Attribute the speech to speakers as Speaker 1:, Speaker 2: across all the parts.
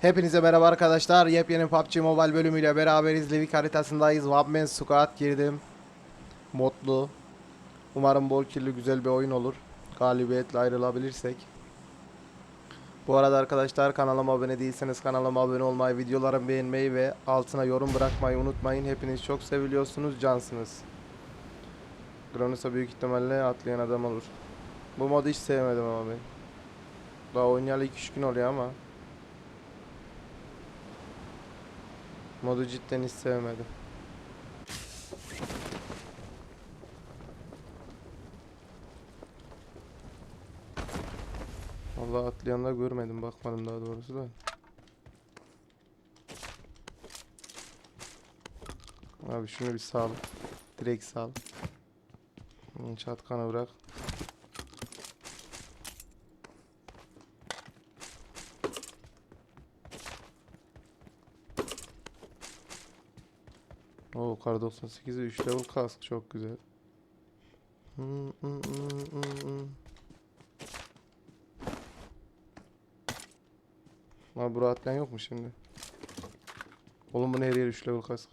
Speaker 1: Hepinize merhaba arkadaşlar. Yepyeni PUBG Mobile bölümüyle beraberiz. Levik haritasındayız. One Man Squad girdim. Modlu. Umarım bol kirli güzel bir oyun olur. Galibiyetle ayrılabilirsek. Bu arada arkadaşlar kanalıma abone değilseniz kanalıma abone olmayı, videolarımı beğenmeyi ve altına yorum bırakmayı unutmayın. Hepiniz çok seviliyorsunuz, cansınız. Granus'a büyük ihtimalle atlayan adam olur. Bu modu hiç sevmedim ama ben. Daha oynayalı 2-3 gün oluyor ama. Modu cidden hiç sevmedim. Vallahi atlayanlar görmedim bakmadım daha doğrusu da. Abi şunu bir sal. Direkt sal. Çatkanı bırak. Oo kar 98 3 level kask çok güzel. Hı, hı, hı, hı. Lan bura atlayan yok mu şimdi? Oğlum bu her yer 3 level kask.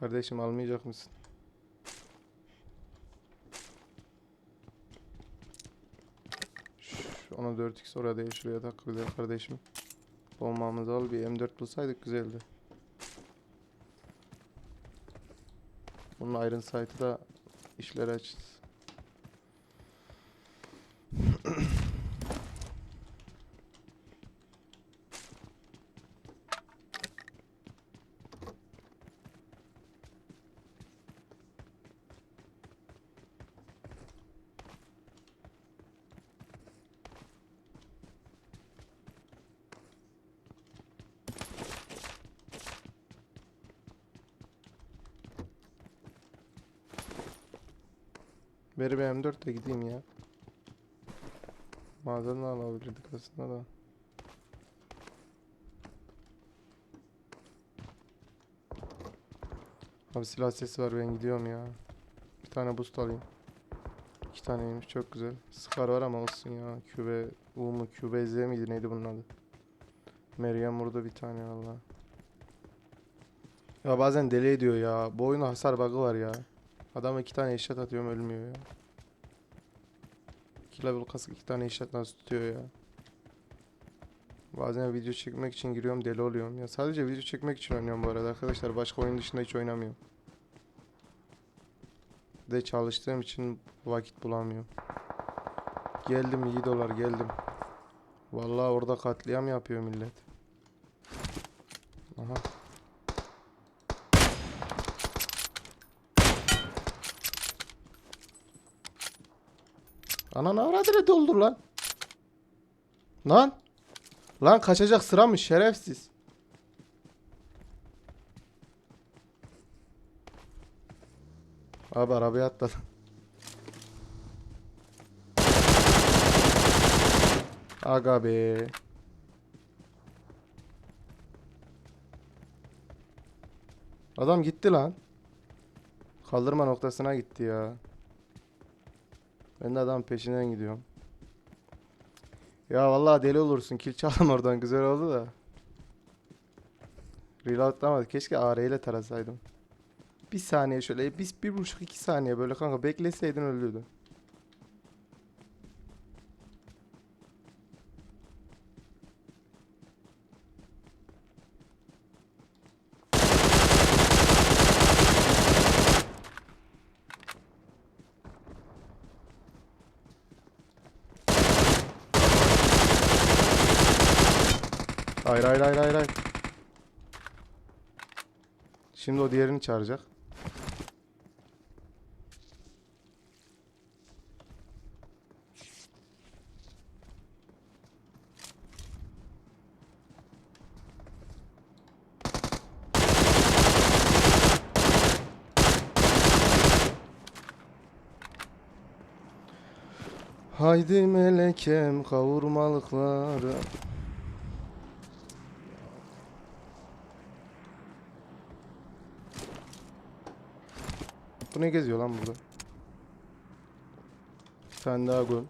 Speaker 1: Kardeşim almayacak mısın? Şş, Ona 4x oraya değil şuraya tak güzel kardeşim. Bombamızı al bir M4 bulsaydık güzeldi. Bunun Iron Sight'ı da işleri açız. Beri bir M4 de gideyim ya. Mağazadan alabilirdik aslında da. Abi silah sesi var ben gidiyorum ya. Bir tane boost alayım. İki taneymiş çok güzel. Scar var ama olsun ya. QB U mu QBZ miydi neydi bunun adı? Meryem burada bir tane valla. Ya bazen deli ediyor ya. Bu oyunda hasar bug'ı var ya. Adama iki tane eşyat atıyorum ölmüyor ya. İki level kask iki tane eşyat nasıl tutuyor ya. Bazen video çekmek için giriyorum deli oluyorum. Ya sadece video çekmek için oynuyorum bu arada arkadaşlar. Başka oyun dışında hiç oynamıyorum. De çalıştığım için vakit bulamıyorum. Geldim iyi dolar geldim. Vallahi orada katliam yapıyor millet. Aha. Ananı avradını doldur lan. Lan. Lan kaçacak sıra mı şerefsiz. Abi arabaya atladı. Aga be. Adam gitti lan. Kaldırma noktasına gitti ya. Ben de adam peşinden gidiyorum. Ya vallahi deli olursun. Kill çaldım oradan güzel oldu da. Reloadlamadı. Keşke AR ile tarasaydım. Bir saniye şöyle bir, bir buçuk iki saniye böyle kanka bekleseydin öldürdün. Hayır hayır hayır hayır. Şimdi o diğerini çağıracak. Haydi melekem kavurmalıkları. Bu ne geziyor lan burada? Bir tane daha gol.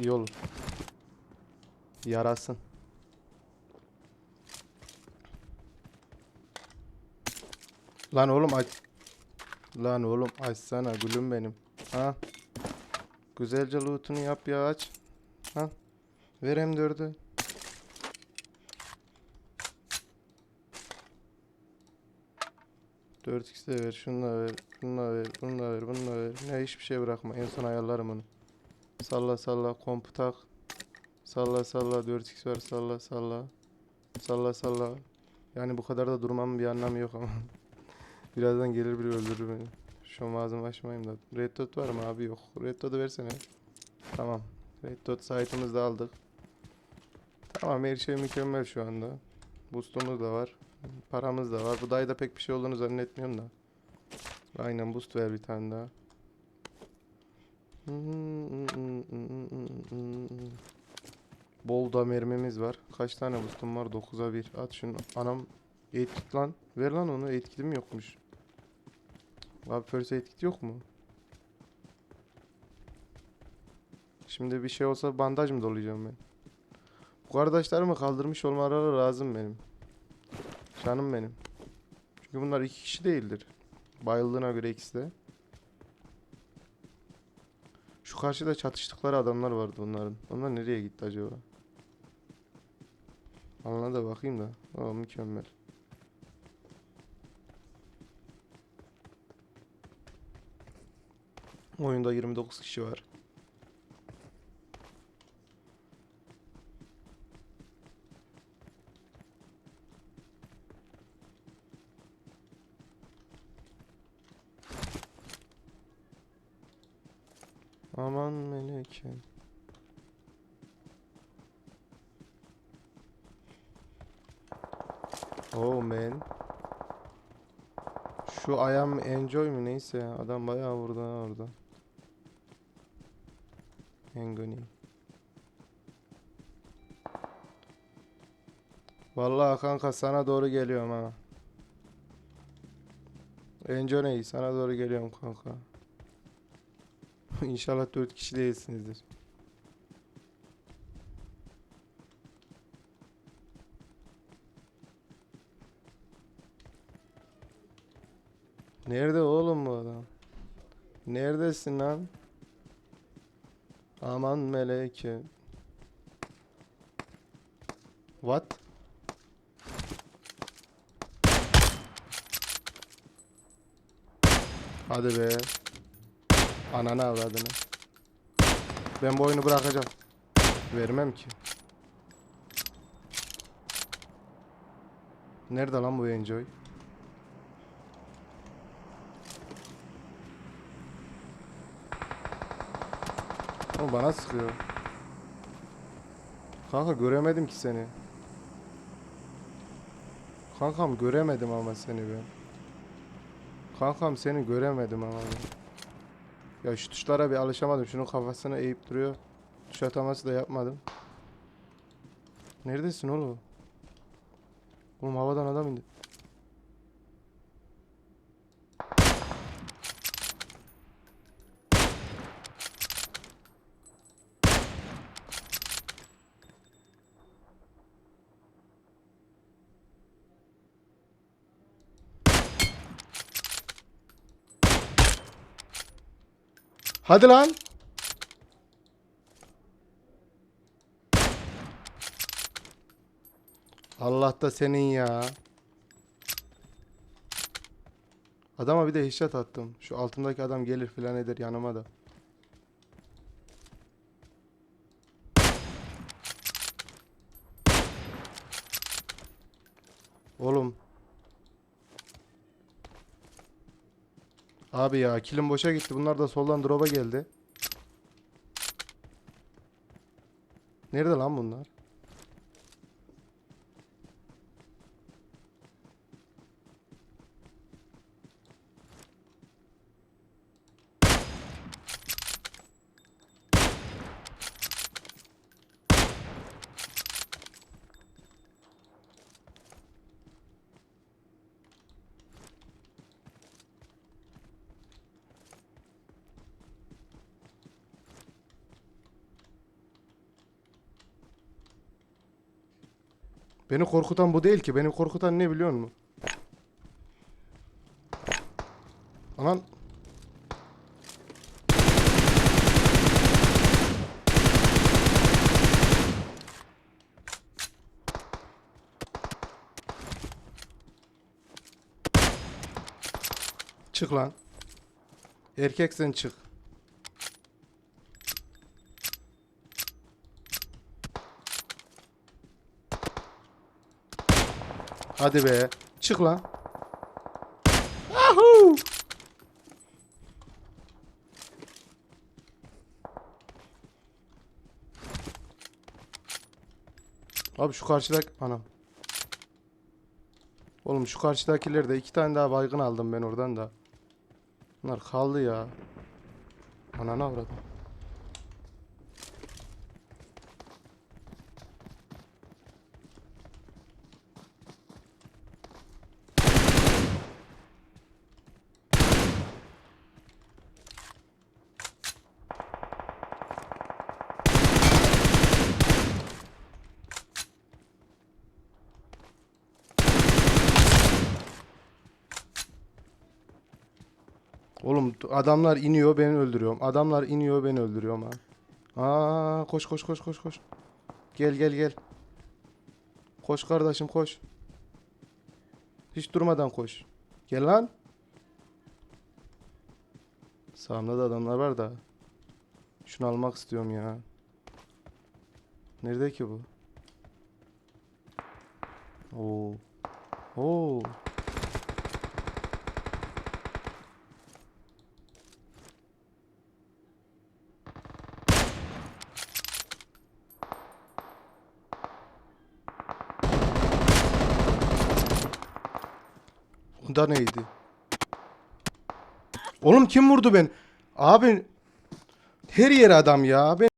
Speaker 1: İyi olur. Yarasın. Lan oğlum aç. Lan oğlum açsana gülüm benim. Ha? Güzelce lootunu yap ya aç. Ha? Ver M4'ü. Dört x de ver, şunu da ver, bunu da ver, bunu da ver, bunu da ver. Ne hiçbir şey bırakma. En son ayarlarım onu. Salla salla kompu tak. Salla salla 4x ver salla salla. Salla salla. Yani bu kadar da durmamın bir anlamı yok ama. Birazdan gelir biri öldürür beni. Şu an açmayayım da. Red dot var mı abi yok. Red dot'u versene. Tamam. Red dot site'ımızı da aldık. Tamam her şey mükemmel şu anda. Boost'umuz da var. Paramız da var. Bu dayda pek bir şey olduğunu zannetmiyorum da. Aynen boost ver bir tane daha. Bol da mermimiz var. Kaç tane boostum var? 9'a 1. At şunu. Anam 8 kit lan. Ver lan onu. 8 kitim yokmuş. Abi first aid kit yok mu? Şimdi bir şey olsa bandaj mı dolayacağım ben? Bu kardeşlerimi kaldırmış olmaları lazım benim. Canım benim. Çünkü bunlar iki kişi değildir. Bayıldığına göre ikisi de. Şu karşıda çatıştıkları adamlar vardı onların. Onlar nereye gitti acaba? Alana da bakayım da. Aa mükemmel. Oyunda 29 kişi var. Aman melekim. Oh man. Şu I am enjoy mu neyse. Adam bayağı vurdu ha orada. Engoni. Vallahi kanka sana doğru geliyorum ha. Enjoy sana doğru geliyorum kanka. İnşallah 4 kişi değilsinizdir. Nerede oğlum bu adam? Neredesin lan? Aman meleke. What? Hadi be. Ananı avradını. Ben bu oyunu bırakacağım. Vermem ki. Nerede lan bu enjoy? O bana sıkıyor. Kanka göremedim ki seni. Kankam göremedim ama seni ben. Kankam seni göremedim ama ben. Ya şu tuşlara bir alışamadım. Şunun kafasını eğip duruyor. Tuş ataması da yapmadım. Neredesin oğlum? Oğlum havadan adam indi. Hadi lan. Allah da senin ya. Adama bir de headshot attım. Şu altındaki adam gelir filan eder yanıma da. Oğlum. Abi ya kilim boşa gitti. Bunlar da soldan drop'a geldi. Nerede lan bunlar? Beni korkutan bu değil ki. Beni korkutan ne biliyor musun? Aman. Çık lan. Erkeksen çık. Hadi be. Çık lan. Ahuu. Abi şu karşıdaki anam. Oğlum şu karşıdakilerde iki tane daha baygın aldım ben oradan da. Bunlar kaldı ya. Ananı avradım. Oğlum adamlar iniyor ben öldürüyorum. Adamlar iniyor ben öldürüyorum ha. Aa koş koş koş koş koş. Gel gel gel. Koş kardeşim koş. Hiç durmadan koş. Gel lan. Sağımda da adamlar var da. Şunu almak istiyorum ya. Nerede ki bu? Oo. Oo. Bunda neydi? Oğlum kim vurdu ben? Abi her yer adam ya. Ben